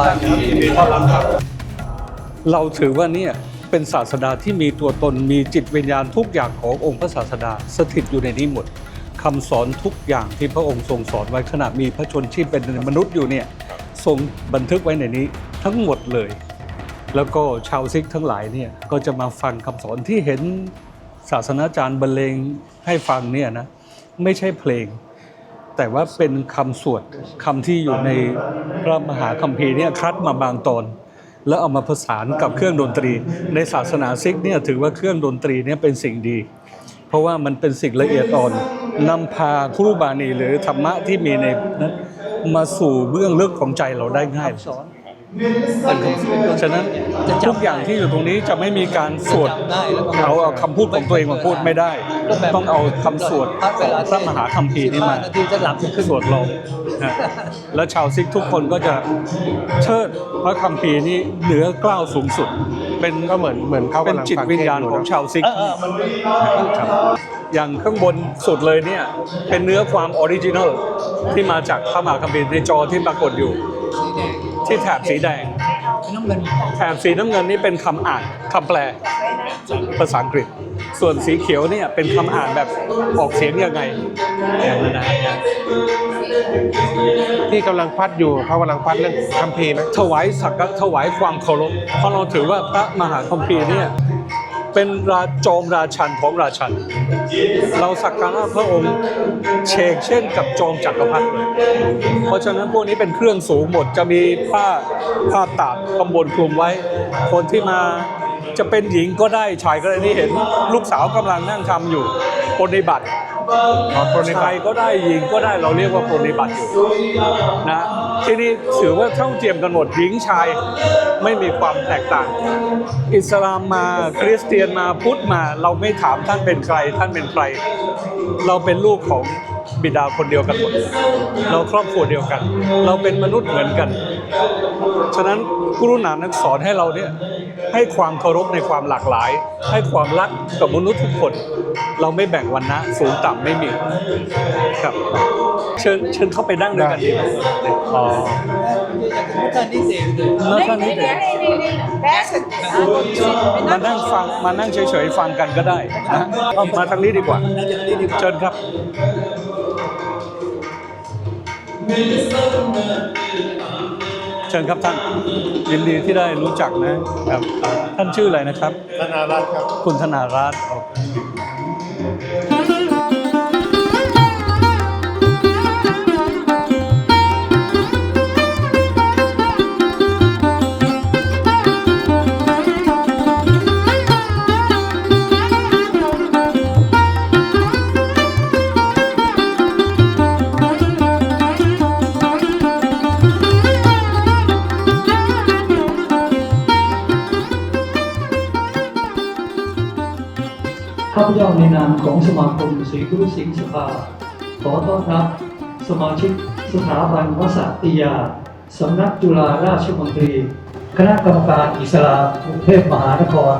ลายเราถือว่านี่เป็นศาสดาที่มีตัวตนมีจิตวิญญาณทุกอย่างขององค์พระศาสดาสถิตอยู่ในนี้หมดคำสอนทุกอย่างที่พระองค์ทรงสอนไว้ขณะมีพระชนชีพเป็นมนุษย์อยู่เนี่ยทรงบันทึกไว้ในนี้ทั้งหมดเลย แล้วก็ชาวซิกทั้งหลายเนี่ยก็จะมาฟังคำสอนที่เห็นศาสนาจารย์บรรเลงให้ฟังเนี่ยนะไม่ใช่เพลง แต่ว่าเป็นคำสวดคำที่อยู่ในพระมหาคัมภีร์เนี่ยคัดมาบางตอน แล้วเอามาผสานกับเครื่องดนตรี ในศาสนาซิกเนี่ยถือว่าเครื่องดนตรีเนี่ยเป็นสิ่งดี เพราะว่ามันเป็นสิ่งละเอียดอ่อนนำพาครูบานีหรือธรรมะที่มีในนั้นมาสู่เบื้องลึกของใจเราได้ง่าย สอนเป็นคำฉะนั้นทุกอย่างที่อยู่ตรงนี้จะไม่มีการสวดจำได้แล้วก็เอาเอาคำพูดของตัวเองมาพูดไม่ได้ ต้องเอาคำสวดของพระมหาคัมภีร์นี่มานาทีจะหลับจะขึ้น สวดลงนะแล้วชาวซิกทุกคนก็จะเชิดพระคัมภีร์นี้เหนือกล้าวสูงสุด เป็นก็เหมือนเหมือนเขาเป็นกำลังจิตฟังวิญเทศญาณอยู่ของนะชาวซิก เออเออมันครับอย่างข้างบนสุดเลยเนี่ยเป็นเนื้อความออริจินัล ที่มาจากพระมหาคัมภีร์ในจอที่ปรากฏอยู่ที่แถบสีแดงน้ำเงินแถบสีน้ำเงินนี่เป็นคำอ่านคำแปลภาษาอังกฤษ ส่วนสีเขียวเนี่ยเป็นคำอ่านแบบออกเสียงยังไงอย่างนั้นนะที่กำลังพัดอยู่เขากำลังพัดเรื่องคัมภีร์ไหมถวายสักการะถวายความเคารพเพราะเราถือว่าพระมหาคัมภีร์เนี่ย เป็นราจอมราชันของราชัน เราสักการะพระองค์เชกเช่นกับจอมจักรพรรดิเลยเพราะฉะนั้นพวกนี้เป็นเครื่องสูงหมดจะมีผ้าผ้าตากกำบลคลุมไว้ คนที่มาจะเป็นหญิงก็ได้ชายก็ได้นี่เห็น ลูกสาวกำลังนั่งทำอยู่ปฏิบัติ ปรนิบัติก็ได้หญิงก็ได้เราเรียกว่าปฏิบัติอยู่นะที่นี่ถือว่าเท่าเทียมกันหมดหญิงชายไม่มีความแตกต่าง อิสลามมาคริสเตียนมาพุทธมา เราไม่ถามท่านเป็นใคร ท่านเป็นใคร เราเป็นลูกของบิดาคนเดียวกันหมดเราครอบครัวเดียวกัน เราเป็นมนุษย์เหมือนกัน ฉะนั้นกุรุนานักสอนให้เราเนี่ย ให้ความเคารพในความหลากหลาย ให้ความรักกับมนุษย์ทุกคน เราไม่แบ่งวันนะสูงต่ำไม่มีครับ เชิญเชิญเข้าไปนั่งด้วยกันดีไหมอ๋อท่านนี่เสียงเลยแล้วท่านนี้เดี๋ยวมานั่งฟังมานั่งเฉยๆฟังกันก็ได้นะเอามาทางนี้ดีกว่า เชิญครับ เชิญครับท่านยินดีที่ได้รู้จักนะครับท่านชื่ออะไรนะครับ ธนารัตครับ คุณธนารัตน์ รับ สมาชิกสถาบันวสติยา สำนักจุฬาราชมนตรี คณะกรรมการอิสลามกรุงเทพมหานคร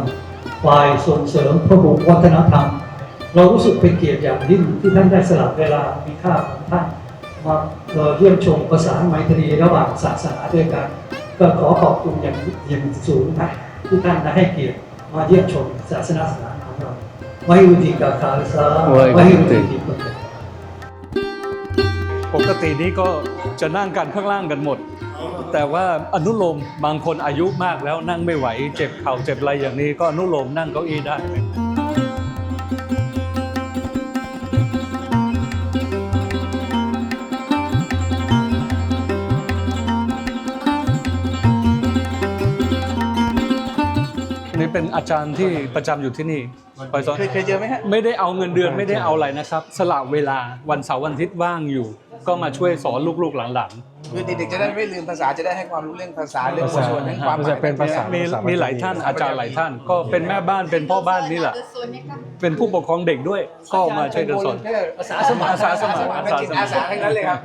ฝ่ายส่งเสริมพหุวัฒนธรรม เรารู้สึกเป็นเกียรติอย่างยิ่งที่ท่านได้สละเวลามีค่าของท่านมาเอ่อเยี่ยมชมประสานไมตรีระหว่างศาสนาด้วยกัน ก็ขอขอบคุณอย่างอย่างสูงนะที่ท่านได้ให้เกียรติมาเยี่ยมชมศาสนาสถานของเรา Wahyu tiga kali salam. Wahyu tiga. ป กตินี้ก็จะนั่งกันข้างล่างกันหมด แต่ว่าอนุโลมบางคนอายุมากแล้วนั่งไม่ไหว เจ็บเข่าเจ็บอะไรอย่างนี้ก็อนุโลมนั่งเก้าอี้ได้นี่เป็นอาจารย์ที่ประจำอยู่ที่นี่คอยสอนเคยเคยเจอไหมฮะไม่ได้เอาเงินเดือนไม่ได้เอาอะไรนะครับ สละเวลาวันเสาร์วันอาทิตย์ว่างอยู่ ก็มาช่วยสอนลูกๆหลานคือเด็กๆจะได้ไม่ลืมภาษาจะได้ให้ความรู้เรื่องภาษาเรื่องภาษาส่วนเรื่องความหมายจะเป็นภาษาๆมีมีหลายท่านอาจารย์หลายท่าน ก็เป็นแม่บ้านเป็นพ่อบ้านนี่แหละ เป็นผู้ปกครองเด็กด้วย ก็มาช่วยกันสอนอาสาสมัครอาสาสมัครเป็นจิตอาสาทั้งนั้นเลยครับ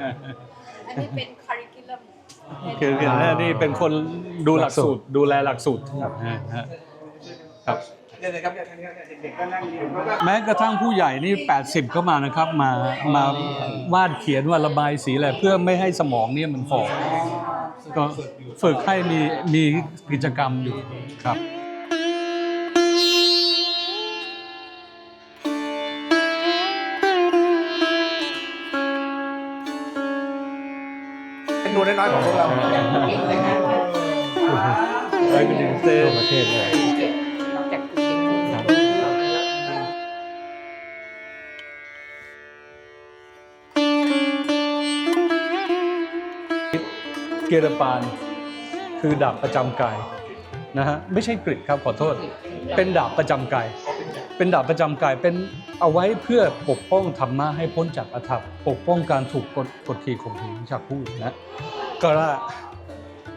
อันนี้เป็นคาริคิลัมคือคือนี่เป็นคนดูหลักสูตรดูแลหลักสูตรครับฮะครับ เนี่ยนะครับเนี่ยเนี่ยเนี่ยเด็กๆก็นั่งอยู่แล้วก็แม้กระทั่งผู้ใหญ่นี่ 80ก็มานะครับ มามาวาดเขียนว่าระบายสีอะไรเพื่อไม่ให้สมองเนี่ยมันฝ่อก็ฝึกให้มีมีกิจกรรมอยู่ครับเป็นหนูน้อยๆของพวกเราทั่วประเทศเลย เกรปานคือดาบประจำกายนะฮะไม่ใช่กริดครับขอโทษ เป็นดาบประจำกาย เป็นดาบประจำกายเป็นเอาไว้เพื่อปกป้องธรรมะให้พ้นจากอธรรมปกป้องการถูกกดกดขี่ข่มเหงจากผู้อื่นนะก็ละ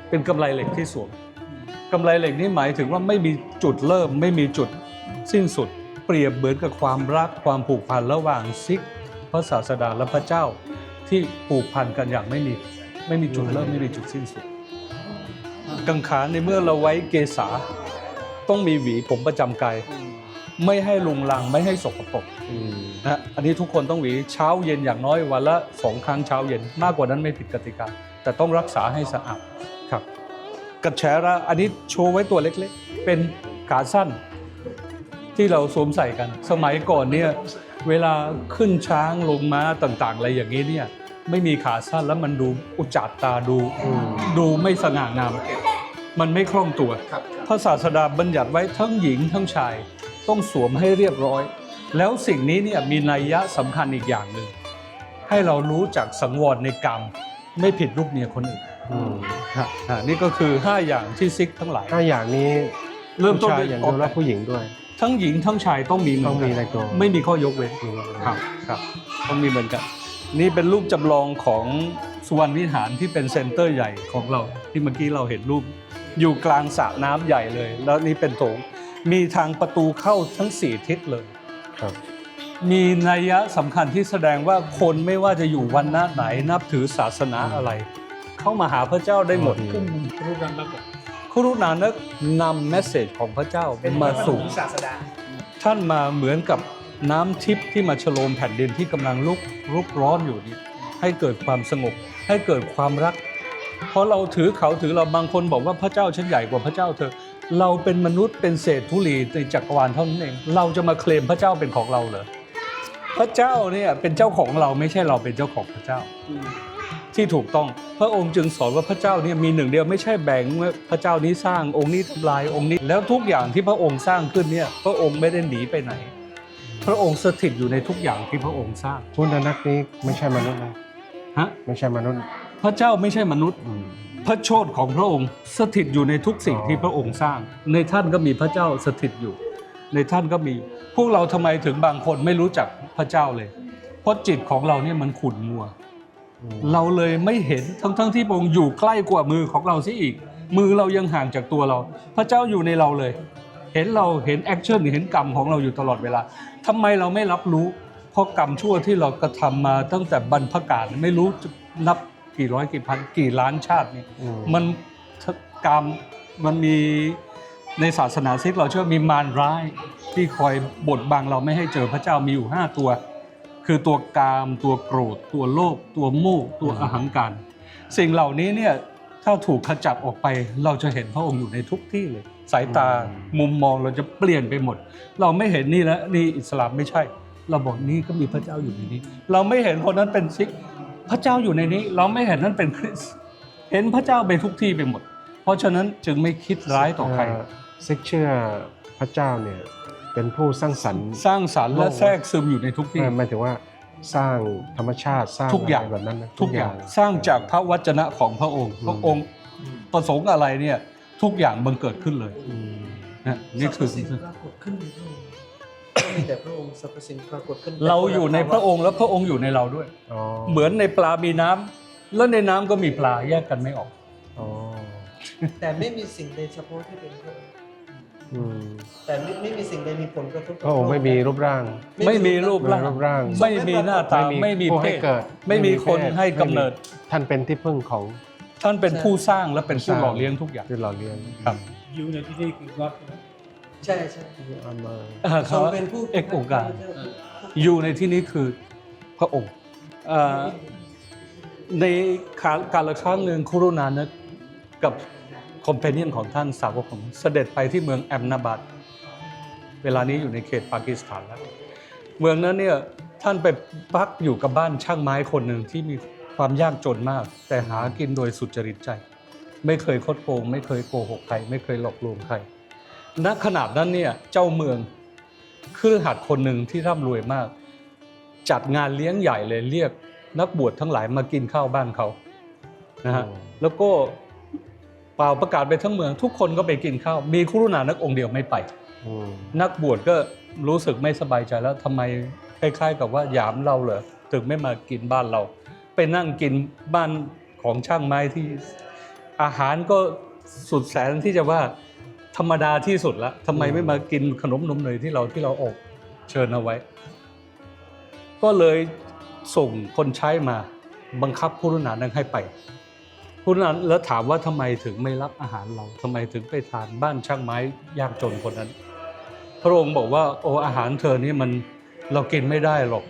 เป็นกำไรเหล็กที่สวมกำไรเหล็กนี่หมายถึงว่าไม่มีจุดเริ่มไม่มีจุดสิ้นสุด เปรียบเหมือนกับความรักความผูกพันระหว่างซิก พระศาสดาและพระเจ้าที่ผูกพันกันอย่างไม่มี ไม่มีจุดเริ่มไม่มีจุดสิ้นสุด กังขาในเมื่อเราไว้เกษาต้องมีหวีผมประจำกายไม่ให้ลุงลังไม่ให้สกปรกนะฮะอันนี้ทุกคนต้องหวีเช้าเย็นอย่างน้อยวันละสองครั้งเช้าเย็นมากกว่านั้นไม่ผิดกติกา แต่ต้องรักษาให้สะอาดครับกระแชระอันนี้โชว์ไว้ตัวเล็กๆ เป็นขาสั้น ที่เราสวมใส่กัน สมัยก่อนเนี่ยเวลาขึ้นช้างลงม้าต่างๆ อะไรอย่างนี้เนี่ย ไม่มีขาสั้นแล้วมันดูอุจจาตาดูอืมดูไม่สง่างาม มันไม่คล่องตัวครับพระศาสดาบัญญัติไว้ทั้งหญิงทั้งชาย ต้องสวมให้เรียบร้อย แล้วสิ่งนี้เนี่ยมีนัยยะสำคัญอีกอย่างหนึ่งให้เรารู้จักสังวรในกรรม ไม่ผิดลูกเมียคนอื่นอืมฮะฮะนี่ก็คือ 5 อย่างที่ซิกทั้งหลายห้าอย่างนี้เริ่มต้นผู้ชายด้วยอย่างอเดีอกยวแบและบผู้หญิงด้วย ทั้งหญิงทั้งชายต้องมีเหต้องมีกัในตัวไม่มีข้อยกเว้นครับครับต้องมีเหมือนกัน นี่เป็นรูปจำลองของสุวรรณวิหารที่เป็นเซ็นเตอร์ใหญ่ของเราที่เมื่อกี้เราเห็นรูป อยู่กลางสระน้ำใหญ่เลย แล้วนี่เป็นโถงมีทางประตูเข้าทั้งสี่ทิศเลยครับ มีนัยยะสำคัญที่แสดงว่าคนไม่ว่าจะอยู่วันณะไหนนับถือศาสนาอะไร เข้ามาหาพระเจ้าได้หมดอืมครุนานักนำเมสเซจของพระเจ้าเป็นมาสู่ศาสดาท่านมาเหมือนกับ น้ำทิพย์ที่มาฉโลมแผ่นดินที่กำลังลุกรุกร้อนอยู่นี้ให้เกิดความสงบ ให้เกิดความรัก เพราะเราถือเขาถือเราบางคนบอกว่าพระเจ้าฉันใหญ่กว่าพระเจ้าเธอ เราเป็นมนุษย์เป็นเศษธุลีในจักรวาลเท่านั้นเอง เราจะมาเคลมพระเจ้าเป็นของเราเหรอพระเจ้าเนี่ยเป็นเจ้าของเราไม่ใช่เราเป็นเจ้าของพระเจ้า ที่ถูกต้องพระองค์จึงสอนว่าพระเจ้าเนี่ยมีหนึ่งเดียวไม่ใช่แบ่งว่าพระเจ้านี้สร้างองค์นี้ทำลายองค์นี้ แล้วทุกอย่างที่พระองค์สร้างขึ้นเนี่ยพระองค์ไม่ได้หนีไปไหน ระองค์สถิตอยู่ในทุกอย่างที่พระองค์สร้างพุทธนักนี้ไม่ใช่มนุษย์นะฮะไม่ใช่มนุษย์ พระเจ้าไม่ใช่มนุษย์อืมพระโชดของพระองค์สถิตอยู่ในทุกสิ่งอ๋อที่พระองค์สร้าง ในท่านก็มีพระเจ้าสถิตอยู่ ในท่านก็มี พวกเราทำไมถึงบางคนไม่รู้จักพระเจ้าเลย เพราะจิตของเราเนี่ยมันขุ่นมัวอืมเราเลยไม่เห็นทั้งทั้งๆที่พระองค์อยู่ใกล้กว่ามือของเราซิอีก มือเรายังห่างจากตัวเรา พระเจ้าอยู่ในเราเลย เห็นเราเห็นแอคชั่นเห็นกรรมของเราอยู่ตลอดเวลา ทำไมเราไม่รับรู้ เพราะกรรมชั่วที่เรากระทำมาตั้งแต่บรรพกาลไม่รู้จะนับกี่ร้อยกี่พันกี่ล้านชาตินี่อืมมันกรรมมันมีในศาสนาซิกเราเชื่อมีมารร้ายที่คอยบดบังเราไม่ให้เจอพระเจ้ามีอยู่ 5 ตัว คือตัวกาม ตัวโกรธ ตัวโลภตัวโมหตัวอหังการ สิ่งเหล่านี้เนี่ยถ้าถูกขจัดออกไปเราจะเห็นพระองค์อยู่ในทุกที่เลย สายตามุมมองเราจะเปลี่ยนไปหมด เราไม่เห็นนี่แล้วนี่อิสลามไม่ใช่ เราบอกนี่ก็มีพระเจ้าอยู่ในนี้ เราไม่เห็นคนนั้นเป็นซิก พระเจ้าอยู่ในนี้ เราไม่เห็นนั้นเป็นคริสต์เห็นพระเจ้าไปทุกที่ไปหมด เพราะฉะนั้นจึงไม่คิดร้ายต่อใครเอ่อซิกเชื่อพระเจ้าเนี่ยเป็นผู้สร้างสรรค์สร้างสรรค์และแทรกซึมอยู่ในทุกที่เอ่อหมายถึงว่าสร้างธรรมชาติสร้างทุกอย่างะไรแบบนั้นนะทุกอย่างสร้างจากพระวจนะของพระองค์ พระองค์ประสงค์อะไรเนี่ย ทุกอย่างบังเกิดขึ้นเลยอืมนะนี่คือสิ่งปรากฏขึ้นในพระองค์มีแต่พระองค์สรรพสิ่งปรากฏขึ้นเราอยู่ในพระองค์และพระองค์อยู่ในเราด้วยอ๋อเหมือนในปลามีน้ำแล้วในน้ำก็มีปลาแยกกันไม่ออกอ๋อแต่ไม่มีสิ่งใดเฉพาะที่เป็นพระองค์อืมแต่ไม่ไม่มีสิ่งใดมีผลกระทบต่พระองค์ไม่มีรูปร่างไม่มีรูปไม่มีรูปร่าง ไม่มีหน้าตาไม่มีผู้เพให้ศเกิดไม่มีคนเพศให้กำเนิดไม่มีท่านเป็นที่พึ่งของ ท่านเป็นผู้สร้างและเป็นผู้หล่อเลี้ยงทุกอย่างที่หล่อเลี้ยงครับอยู่ในที่นี่คือวัดนะใช่ใช่เอามาอ่าทรงเป็นผู้เอกองค์การอยู่ในที่นี้คือพระองค์เอ่อในการการละครั้งหนึ่งคุรุนานะกับคอมเพนเนียนของท่านสาวกของเสด็จไปที่เมืองแอมนาบัดเวลานี้อยู่ในเขตปากีสถานแล้ว เมืองนั้นเนี่ยท่านไปพักอยู่กับบ้านช่างไม้คนหนึ่งที่มี ความยากจนมาก แต่หากินโดยสุจริตใจ ไม่เคยคดโกง ไม่เคยโกหกใครไม่เคยหลอกลวงใครณขนาดนั้นเนี่ยเจ้าเมืองครือหัดคนหนึ่งที่ร่ำรวยมาก จัดงานเลี้ยงใหญ่เลยเรียกนักบวชทั้งหลายมากินข้าวบ้านเขานะฮะแล้วก็เป่าประกาศไปทั้งเมือง ทุกคนก็ไปกินข้าว มีครุณานักองค์เดียวไม่ไปอืมนักบวชก็รู้สึกไม่สบายใจแล้วทำไมคล้ายๆ กับว่าหยามเราเหรอถึงไม่มากินบ้านเรา ไปนั่งกินบ้านของช่างไม้ที่อาหารก็สุดแสนที่จะว่าธรรมดาที่สุดละทำไมไม่มากินขนมนมเนยที่เราที่เราออกเชิญเอาไว้ ก็เลยส่งคนใช้มาบังคับผู้รุนานั้นให้ไปผู้รุนาแล้วถามว่าทำไมถึงไม่รับอาหารเราทำไมถึงไปทานบ้านช่างไม้ยากจนคนนั้น พระองค์บอกว่าโอ้อาหารเธอนี่มันเรากินไม่ได้หรอก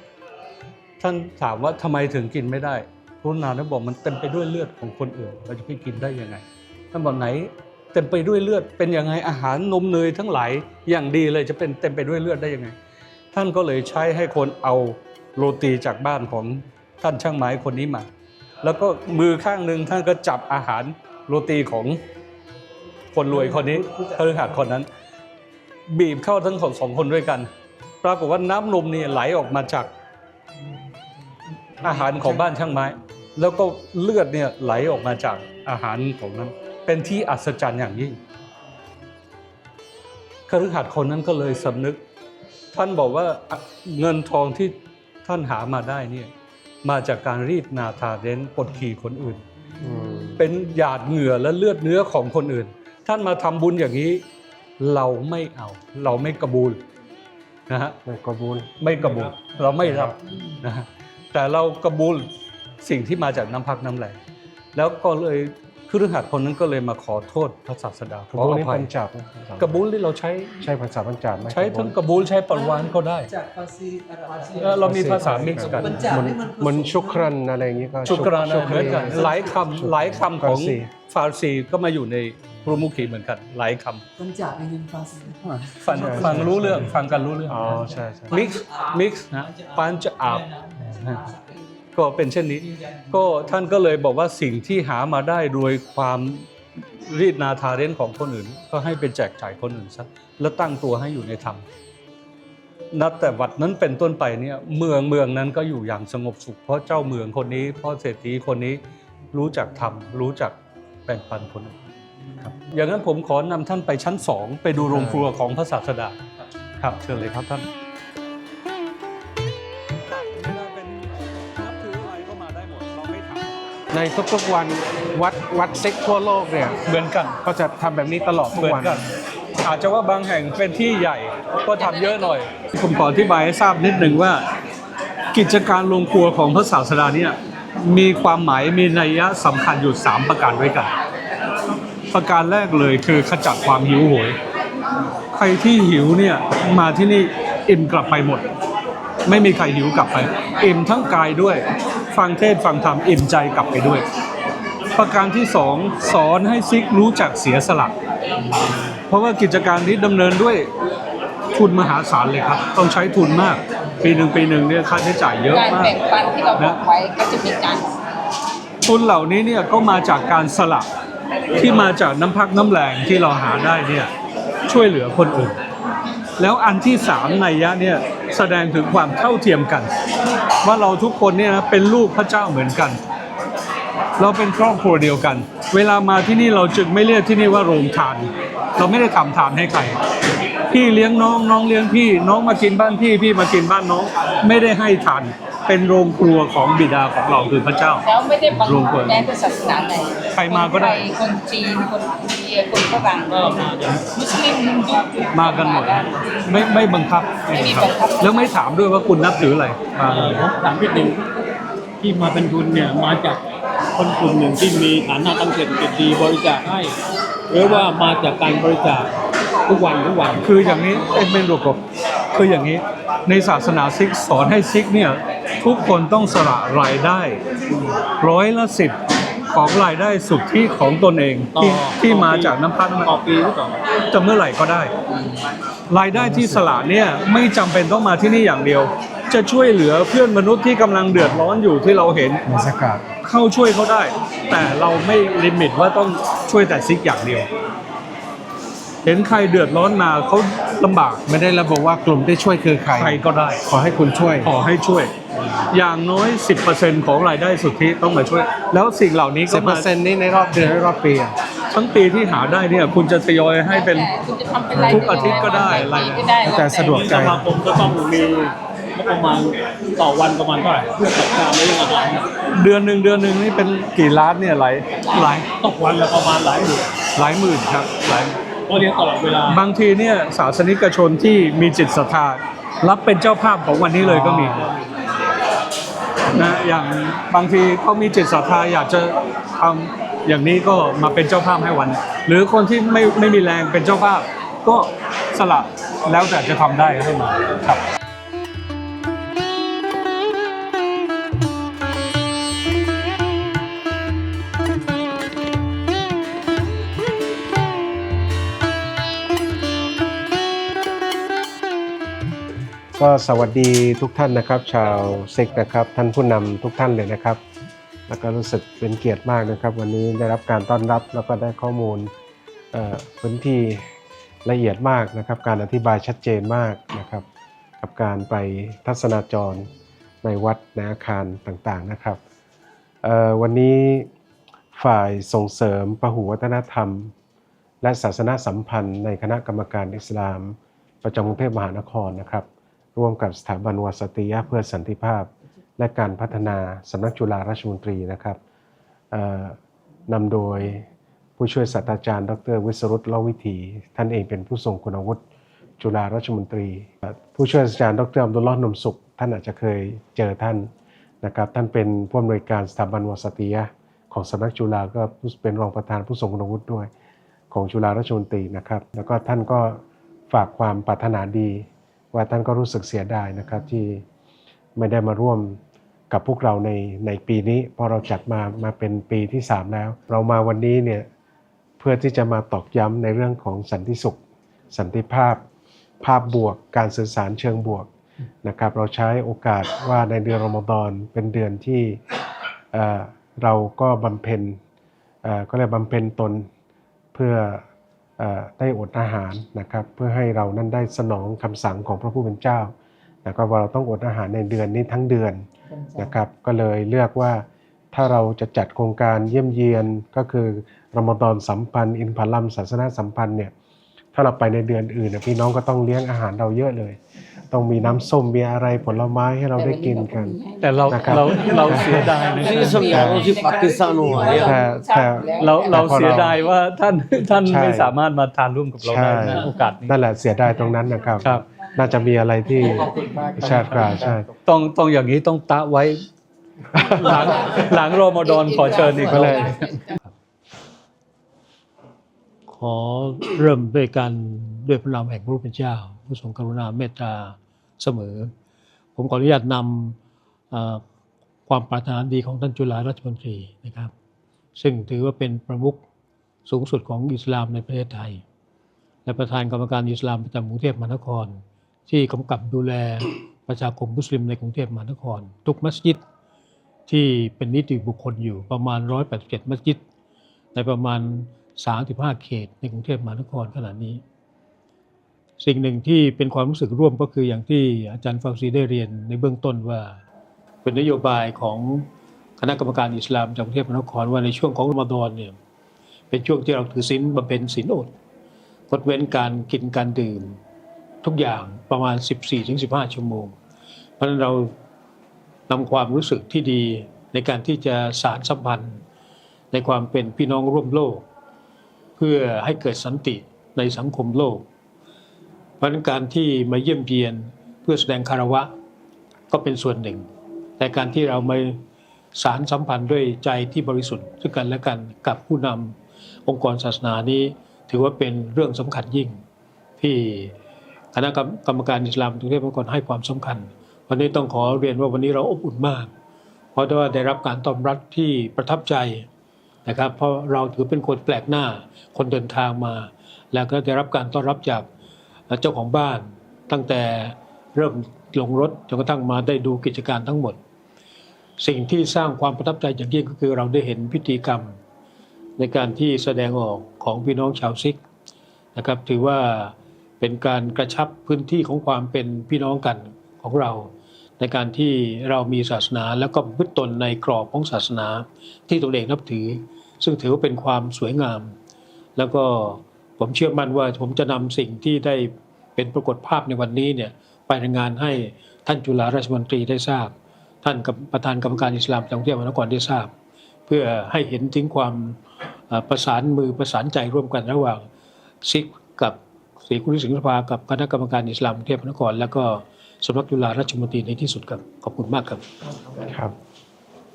ท่านถามว่าทำไมถึงกินไม่ได้พระนานบอกมันเต็มไปด้วยเลือดของคนอื่นเราจะไปกินได้ยังไงท่านบอกไหนเต็มไปด้วยเลือดเป็นยังไงอาหารนมเนยทั้งหลายอย่างดีเลยจะเป็นเต็มไปด้วยเลือดได้ยังไง ท่านก็เลยใช้ให้คนเอาโรตีจากบ้านของท่านช่างไม้คนนี้มา แล้วก็มือข้างหนึ่งท่านก็จับอาหารโรตีของคนรวยคนนี้พฤหัสคนนั้น บีบเข้าทั้งสองคนด้วยกัน ปรากฏว่าน้ำนมนี่ไหลออกมาจาก อาหารของบ้านช่างไม้ แล้วก็เลือดเนี่ยไหลออกมาจากอาหารของนั้น เป็นที่อัศจรรย์อย่างยิ่งคฤหัสถ์คนนั้นก็เลยสำนึก ท่านบอกว่าอะเงินทองที่ท่านหามาได้เนี่ยมาจากการรีดนาทาเร้นปดขี่คนอื่นอืมเป็นหยาดเหงื่อและเลือดเนื้อของคนอื่น ท่านมาทำบุญอย่างนี้ เราไม่เอา เราไม่กระบูลนะฮะในกระบูลไม่กระบูลเราไม่รับนะฮะ แต่เรากระบูลสิ่งที่มาจากน้ำพักน้ำแรงแล้วก็เลยคฤหัสถ์คนนั้นก็เลยมาขอโทษพระศาสดากขระอบูลอนี่ภัปัยญจับนะกระบูลที่เราใช้ใช่ภาษาปัญจับไหมใช้ทั้งกระบูลใช้ปรวานก็ได้จากฟาซีอาหรับเออเรามีภาษา mix กัน มันจากเหมือนนี่มันเหมือนชุกรันอะไรอย่างนี้ก็ ชุกรานะชุเหมือนกันหลายคำหลายคำของฟาร์ซี ฟาร์ซีก็มาอยู่ในพรุมุขีเหมือนกัน หลายคำมันจากในเงินฟาซีฟังฟังรู้เรื่องฟังกันรู้เรื่องอ๋อใช่ใช่มิกซ์มิกซ์นะปันจะอาบนะ ก็เป็นเช่นนี้ ก็ท่านก็เลยบอกว่าสิ่งที่หามาได้โดยความรีดนาทาเร้นของคนอื่น ก็ให้ไปแจกจ่ายคนอื่นซะแล้วตั้งตัวให้อยู่ในธรรมนับแต่วัดนั้นเป็นต้นไปเนี่ยเมืองเมืองนั้นก็อยู่อย่างสงบสุข เพราะเจ้าเมืองคนนี้เพราะเศรษฐีคนนี้รู้จักทำรู้จักแบ่งปันคนอื่นครับอย่างนั้นผมขอนำท่านไปชั้นสองไปดูโรงครัวของพระศาสดาครับเชิญเลยครับท่าน ในทุกๆวันวัดวัดเซ็กทั่วโลกเนี่ยำเหมือนกันก็จะทำแบบนี้ตลอดทุเหกมือนวันกัน อาจจะว่าบางแห่งเป็นที่ใหญ่ก็ทำเยอะหน่อย ผมขออธิบายให้ทราบนิดหนึ่งว่า กิจการโรงครัวของพระศาสดาเนี่ยมีความหมายมีนัยยะสำคัญอยู่ 3 ประการด้วยกัน ประการแรกเลยคือขจัดความหิวโหย ใครที่หิวเนี่ยมาที่นี่อิ่มกลับไปหมด ไม่มีใครหิวกลับไป อิ่มทั้งกายด้วย ฟังเทศฟังธรรมเอิ่มใจกลับไปด้วย ประการที่สองสอนให้ซิกรู้จักเสียสละ เพราะว่ากิจการนี้ดำเนินด้วยทุนมหาศาลเลยครับ ต้องใช้ทุนมาก ปีหนึ่งปีหนึ่งเนี่ยค่าใช้จ่ายเยอะการมากแบ่งปันที่เราบอกไว้ก็จะมีการทุนเหล่านี้เนี่ยก็มาจากการสละที่มาจากน้ำพักน้ำแรงที่เราหาได้เนี่ยช่วยเหลือคนอื่น แล้วอันที่สามในยะเนี่ย แสดงถึงความเท่าเทียมกัน ว่าเราทุกคนเนี่ยนะเป็นลูกพระเจ้าเหมือนกัน เราเป็นครอบครัวเดียวกัน เวลามาที่นี่เราจึงไม่เรียกที่นี่ว่าโรงทาน เราไม่ได้ทำทานให้ใครพี่เลี้ยงน้องน้องเลี้ยงพี่ น้องมากินบ้านพี่พี่มากินบ้านน้อง ไม่ได้ให้ทาน เป็นโรงครัวของบิดาของเราคือพระเจ้า แล้วไม่ได้บังรวมคักับนแม้แต่ศาสนาไหนใครมาก็ได้ คนทยคนจีน คนอินเดียคนฝรั่งมุสลิมฮินดูมากันหมด ไม่ไม่บังคับไม่มีบังคับ แล้วไม่ถามด้วยว่าคุณนับถืออะไรมาผมถามพี่หนึ่งที่มาเป็นทุนเนี่ยมาจากคนกลุ่มหนึ่งที่มีฐานะทางเศรษฐกิจดีบริจาคให้ หรือว่ามาจากการบริจาคทุกวันทุกวัน คืออย่างนี้เอ็นเมนโรกบคืออย่างนี้ในศาสนาซิกสอนให้ซิกเนี่ย ทุกคนต้องสละรายได้ ร้อยละสิบของรายได้สุทธิของตนเองที่ต่อที่มาต่อปีจากน้ำพักน้ำมันต่อปีหรือเปล่าจะเมื่อไหร่ก็ได้ รายได้ที่สละเนี่ยไม่จำเป็นต้องมาที่นี่อย่างเดียว จะช่วยเหลือเพื่อนมนุษย์ที่กำลังเดือดร้อนอยู่ที่เราเห็นในสกาดเข้าช่วยเขาได้ แต่เราไม่ลิมิตว่าต้องช่วยแต่ซิกอย่างเดียว เห็นใครเดือดร้อนมาเขาลำบากไม่ได้ระบุว่ากลุ่มที่ช่วยคือใครใครก็ได้ ขอให้คุณช่วย ขอให้ช่วย อย่างน้อย 10%ของรายได้สุทธิต้องมาช่วย แล้วสิ่งเหล่านี้ก็สิบเปอมาร์เซ็นต์นี้ในรอบเดือนหรือรอบปีอะทั้งปีที่หาได้เนี่ยคุณจะทยอยให้เป็น คุณจะทำเป็นรายทุกอาทิตย์ก็ได้รายปีก็ได้แต่สะดวกสมาคมก็ต้องมีงบประมาณต่อวันประมาณเท่าไหร่เพื่อจัดการเรื่องอาหารเนี่ยเดือนหนึ่งเดือนหนึ่งนี่เป็นกี่ล้านเนี่ยหลายหลายตกวันละประมาณหลายหมื่นหลายหมื่นครับหลาย ก็เลี้ยงตลอดเวลา บางทีเนี่ยศาสนิกชนที่มีจิตศรัทธารับเป็นเจ้าภาพของวันนี้เลยก็มี นะอย่างบางทีเขามีจิตศรัทธาอยากจะทำอย่างนี้ก็มาเป็นเจ้าภาพให้วัน หรือคนที่ไม่ไม่มีแรงเป็นเจ้าภาพ ก็สละแล้วแต่จะทำได้ให้มาครับ ก็สวัสดีทุกท่านนะครับ ชาวเซกนะครับ ท่านผู้นำทุกท่านเลยนะครับ แล้วก็รู้สึกเป็นเกียรติมากนะครับ วันนี้ได้รับการต้อนรับแล้วก็ได้ข้อมูลพื้นที่ละเอียดมากนะครับ การอธิบายชัดเจนมากนะครับ กับการไปทัศนาจรในวัดในอาคารต่างๆนะครับวันนี้ฝ่ายส่งเสริมพหุวัฒนธรรม และศาสนาสัมพันธ์ในคณะกรรมการอิสลาม ประจำกรุงเทพมหานครนะครับ ร่วมกับสถาบันวสติยะเพื่อสันติภาพ และการพัฒนาสำนักจุฬาราชมนตรีนะครับนำโดยผู้ช่วยศาสตราจารย์ ดร วิศรุตเล่าวิถี ท่านเองเป็นผู้ทรงคุณวุฒิจุฬาราชมนตรี ผู้ช่วยศาสตราจารย์ ดรอัมดุลลอฮ์นมสุข ท่านอาจจะเคยเจอท่านนะครับท่านเป็นผู้อำนวยการสถาบันวสติยะของสำนักจุฬาก็เป็นรองประธานผู้ทรงคุณวุฒิด้วย ของจุฬาราชมนตรีนะครับ แล้วก็ท่านก็ฝากความปรารถนาดี ว่าท่านก็รู้สึกเสียดายนะครับที่ไม่ได้มาร่วมกับพวกเราในในปีนี้พราะเราจัดมามาเป็นปีที่ 3 แล้ว เรามาวันนี้เนี่ยเพื่อที่จะมาตอกย้ำในเรื่องของสันติสุข สันติภาพ ภาพบวก การสื่อสารเชิงบวกนะครับ เราใช้โอกาสว่าในเดือนรอมฎอนเป็นเดือนที่เออเราก็บำเพ็ญเออก็เรียกบำเพ็ญตนเพื่อ ได้อดอาหารนะครับ เพื่อให้เรานั้นได้สนองคำสั่งของพระผู้เป็นเจ้านะครับว่าเราต้องอดอาหารในเดือนนี้ทั้งเดือนนะครับก็เลยเลือกว่าถ้าเราจะจัดโครงการเยี่ยมเยียนก็คือรอมฎอนสัมพันธ์ อินพัลลัมศาสนาสัมพันธ์เนี่ยถ้าเราไปในเดือนอื่นน่ะพี่น้องก็ต้องเลี้ยงอาหารเราเยอะเลย ต้องมีน้ำส้มมีอะไรผลไม้ให้เราได้กินกัน แต่เรานะครับ เราเราเสียดายนะคนี่รับสมัยเราที่ปากีสถานหัวเนี่ยแต่แต่ เราเราแต่พอเสียดายว่าท่านท่านใช่ไม่สามารถมาทานร่วมกับเราได้ใช่ นะโอกาสนี้นั่นแหละเสียดายตรงนั้นนะครับ ครับ น่าจะมีอะไรที่ชาติกล่าวใช่ ต้องต้องอย่างนี้ต้องตะไว้ หลังหลังรอมฎอนขอเชิญอีกก็เลย ขอเริ่มด้วยการด้วยพระนามแห่งพระผู้เป็นเจ้า ผู้ทรงกรุณาเมตตาเสมอ ผมขออนุญาตนำความปรารถนาดีของท่านจุฬาราชมนตรีนะครับ ซึ่งถือว่าเป็นประมุขสูงสุดของอิสลามในประเทศไทย และประธานกรรมการอิสลามประจำกรุงเทพมหานคร ที่กำกับดูแลประชาคมมุสลิมในกรุงเทพมหานคร ทุกมัสยิดที่เป็นนิติบุคคลอยู่ประมาณ 187 มัสยิดในประมาณ 35 เขตในกรุงเทพมหานครขณะนี้ สิ่งหนึ่งที่เป็นความรู้สึกร่วมก็คืออย่างที่อาจารย์ฟาวซีได้เรียนในเบื้องต้นว่า เป็นนโยบายของคณะกรรมการอิสลามจากกรุงเทพมหานครว่าในช่วงของรอมฎอนเนี่ยเป็นช่วงที่เราถือศีลบำเพ็ญศีลอดงดเว้นการกินการดื่ม ทุกอย่างประมาณ 14-15 ชั่วโมง เพราะฉะนั้นเรานำความรู้สึกที่ดีในการที่จะสารสัมพันธ์ในความเป็นพี่น้องร่วมโลก เพื่อให้เกิดสันติในสังคมโลก เพราะการที่มาเยี่ยมเยียนเพื่อแสดงคารวะก็เป็นส่วนหนึ่ง แต่การที่เรามาสารสัมพันธ์ด้วยใจที่บริสุทธิ์ซึ่งกันและกันกับผู้นำองค์กรศาสนานี้ ถือว่าเป็นเรื่องสำคัญยิ่ง ที่คณะกรรมการอิสลามกรุงเทพมหานครให้ความสำคัญ วันนี้ต้องขอเรียนว่าวันนี้เราอบอุ่นมาก เพราะว่าได้รับการตอบรับที่ประทับใจนะครับ เพราะเราถือเป็นคนแปลกหน้าคนเดินทางมา แล้วก็ได้รับการต้อนรับจาก เจ้าของบ้าน ตั้งแต่เริ่มลงรถจนกระทั่งมาได้ดูกิจการทั้งหมด สิ่งที่สร้างความประทับใจอย่างยิ่งก็คือเราได้เห็นพิธีกรรม ในการที่แสดงออกของพี่น้องชาวซิกนะครับถือว่าเป็นการกระชับพื้นที่ของความเป็นพี่น้องกันของเรา ในการที่เรามีศาสนาแล้วก็พึ่ตนในกรอบของศาสนา ที่ตัวเองนับถือ ซึ่งถือว่าเป็นความสวยงาม แล้วก็ ผมเชื่อมั่นว่าผมจะนำสิ่งที่ได้เป็นปรากฏภาพในวันนี้เนี่ยไปรายงานให้ท่านจุฬาราชมนตรีได้ทราบ ท่านกับประธานกรรมการอิสลามจังหวัดกรุงเทพมหานครได้ทราบ เพื่อให้เห็นถึงความเอ่อประสานมือประสานใจร่วมกันระหว่างซิกกับศรีกุลิสิงห์สภากับคณะกรรมการอิสลามกรุงเทพมหานคร แล้วก็สำนักจุฬาราชมนตรีในที่สุดครับขอบคุณมากครับครับ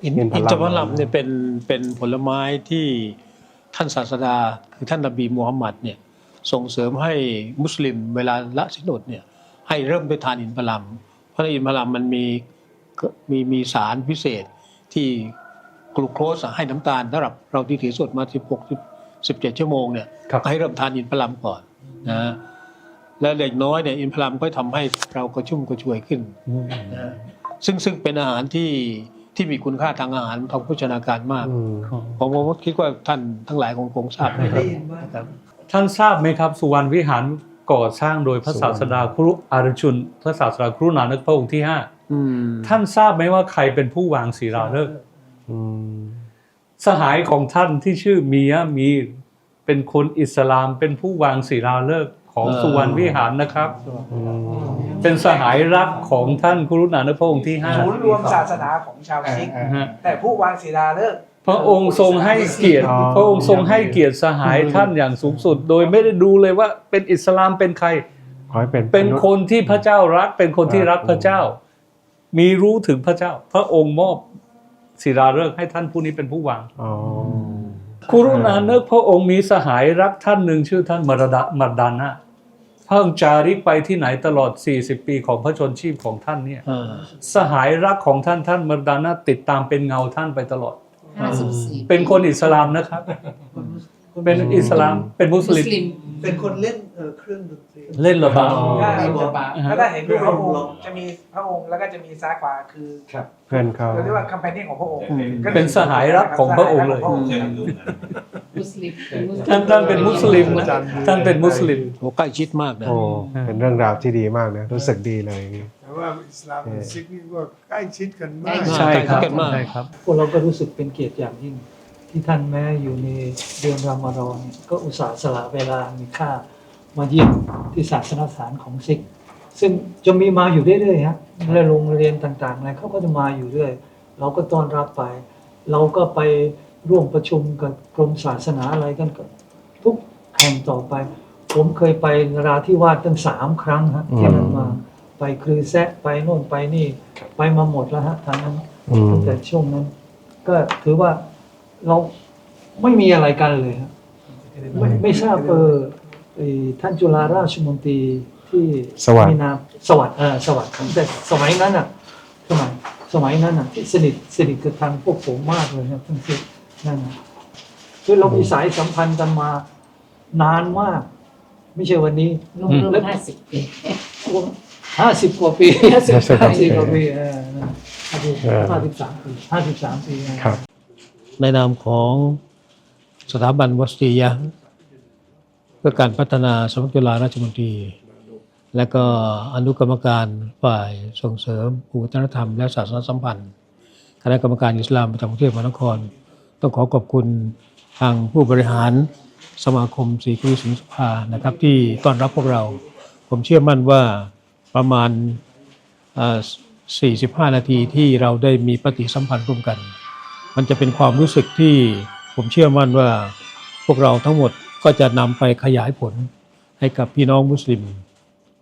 อินอินทผลัมอินทผลัมเนี่ยเป็นเป็นผลไม้ที่ ท่านศาสดาคือท่านนบีมูฮัมมัดเนี่ยส่งเสริมให้มุสลิมเวลาละสินอดเนี่ยให้เริ่มด้วยทานอินทผลัม เพราะในอินทผลัมมันมีมีมีสารพิเศษที่กลูโคสให้น้ำตาลสำหรับเราที่ถือสดมา 16 17 ชั่วโมงเนี่ยครับให้เริ่มทานอินทผลัมก่อนนะฮะแล้วเด็กน้อยเนี่ยอินทผลัมก็ทำให้เรากระชุ่มกระชวยขึ้นนะฮะซึ่งซึ่งเป็นอาหารที่ ที่มีคุณค่าทางอาหารทางโภชนาการมากอืมผมผมคิดว่าท่านทั้งหลายคงคงทราบนะครัได้บยินว่าครับท่านทราบไหมครับ สุวรรณวิหารก่อสร้างโดยพระศาสดาครุอารชุน พระศาสดาครุนานึกพระองค์ที่ห้าอืมท่านทราบไหมว่าใครเป็นผู้วางศิลาฤกษ์อืมสหายของท่านที่ชื่อเมียมีเป็นคนอิสลามเป็นผู้วางศิลาฤกษ์ ของสุวรรณวิหารนะครับอืมเป็นสหายรักของท่านกรุณาธิพระองค์ที่ห้าศูนย์รวมศาสนาของชาวซิกฮะแต่ผู้วางศิลาฤกษ์พระองค์ทรงให้เกียรติอ๋อพระองค์ทรงให้เกียรติสหายท่านอย่างสูงสุด โดยไม่ได้ดูเลยว่าเป็นอิสลามเป็นใครขอให้เป็นเป็นมษย์คนที่พระเจ้ารัก เป็นคนที่รักพระเจ้า มีรู้ถึงพระเจ้า พระองค์มอบศิลาฤกษ์ให้ท่านผู้นี้เป็นผู้วาง อ๋อกรุณาเนกพระองค์มีสหายรักท่านหนึ่งชื่อท่านมรดะมรดานะเพิ่งจาริกไปที่ไหนตลอด 40 ปีของพระชนชีพของท่านเนี่ยอ่าสหายรักของท่านท่านมรดานะติดตามเป็นเงาท่านไปตลอดห้าสิบสี่เป็นคนอิสลามนะครับ เป็นอิสลามเป็นมุสมุลิสมลิม เป็นคนเล่นเอ่อเครื่องดนตรี เล่นระบาดถ้าเล่นระบาดแล้วถ้าเห็นรูปพระองค์จะมีพระองค์แล้วก็จะมีซ้ายขวาคือเพื่อนเขาเราเรียกว่าคัมเปญของพระองค์เป็นสหายรักของพระองค์เลย มุสลิมเป็นมุสลิมท่านท่านเป็นมุสลิมนะท่านเป็นมุสลิมโอ้ใกล้ชิดมากนะโอ้เป็นเรื่องราวที่ดีมากนะรู้สึกดีเลยแต่ว่าอิสลามกับซิกนี่ก็ใกล้ชิดกันมากใช่ครับใกล้ชิดกันมากใช่ครับพวกเราก็รู้สึกเป็นเกียรติอย่างยิ่งที่ท่านแม้อยู่ในเดือนรอมฎอนเนี่ยก็อุตส่าห์สละเวลามีค่า มาเยี่ยมที่ศาสนสถานของซิก ซึ่งจะมีมาอยู่เรื่อยๆฮะและโรงเรียนต่างๆอะไรเขาก็จะมาอยู่เรื่อย เราก็ต้อนรับไป เราก็ไปร่วมประชุมกับกรมศาสนาอะไรกันก็ทุกแห่งต่อไป ผมเคยไปนราธิวาสตั้งสามครั้งฮะที่นั้นมาไปคลือแซะไปโน่นไปนี่ ไปมาหมดแล้วฮะทางนั้นอืมตั้งแต่ช่วงนั้น ก็ถือว่าเราไม่มีอะไรกันเลยครับไม่ไม่ทราบเออไอ้ ท่านจุฬาราชมนตรีที่สวัสดิ์ มีนามสวัสดิ์เออสวัสดิ์ครับแต่สมัยนั้นอะสมัยสมัยนั้นอะที่สนิทสนิทกับทางพวกผมมากเลยครับทั้งสิ้นนั่นนะคือเรามีสายสัมพันธ์กันมานานมาก ไม่ใช่วันนี้ รวมรวมห้าสิบปีห้าสิบกว่าปีห้าสิบกว่าปีห้าสิบกว่าปีเออห้าสิบเออห้าสิบสามปีห้าสิบสามปีเออครับ ในนามของสถาบันวัสติยะเพื่อการพัฒนาสำนักจุฬาราชมนตรี และก็อนุกรรมการฝ่ายส่งเสริมวัฒนธรรมและศาสนสัมพันธ์ คณะกรรมการอิสลามประจำกรุงเทพมหานคร ต้องขอขอบคุณทางผู้บริหารสมาคมศรีกุลสิงห์สภานะครับ ที่ต้อนรับพวกเรา ผมเชื่อมั่นว่าประมาณ 45 นาทีที่เราได้มีปฏิสัมพันธ์ร่วมกัน มันจะเป็นความรู้สึกที่ผมเชื่อมั่นว่าพวกเราทั้งหมด ก็จะนำไปขยายผลให้กับพี่น้องมุสลิม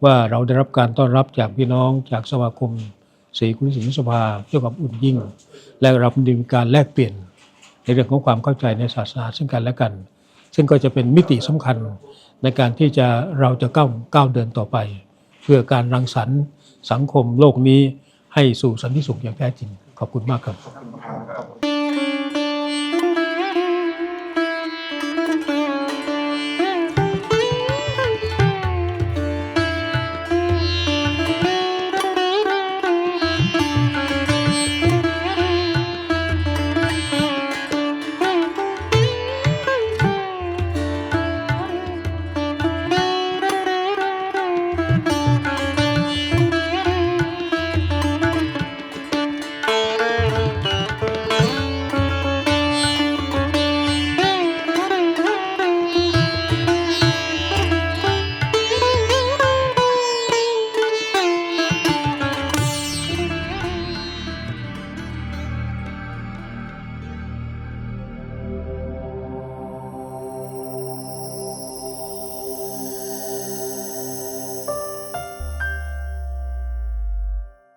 ว่าเราได้รับการต้อนรับจากพี่น้องจากสมาคมศรีคุณสิงห์สภาด้วยความอุ่นยิ่ง และราได้มีการแลกเปลี่ยน ในเรื่องของความเข้าใจในศาสนาซึ่งกันและกัน ซึ่งก็จะเป็นมิติสำคัญในการที่จะเราจะก้าวก้าวเดินต่อไป เพื่อการรังสรรค์สังคมโลกนี้ให้สู่สันติสุขอย่างแท้จริง ขอบคุณมากครับ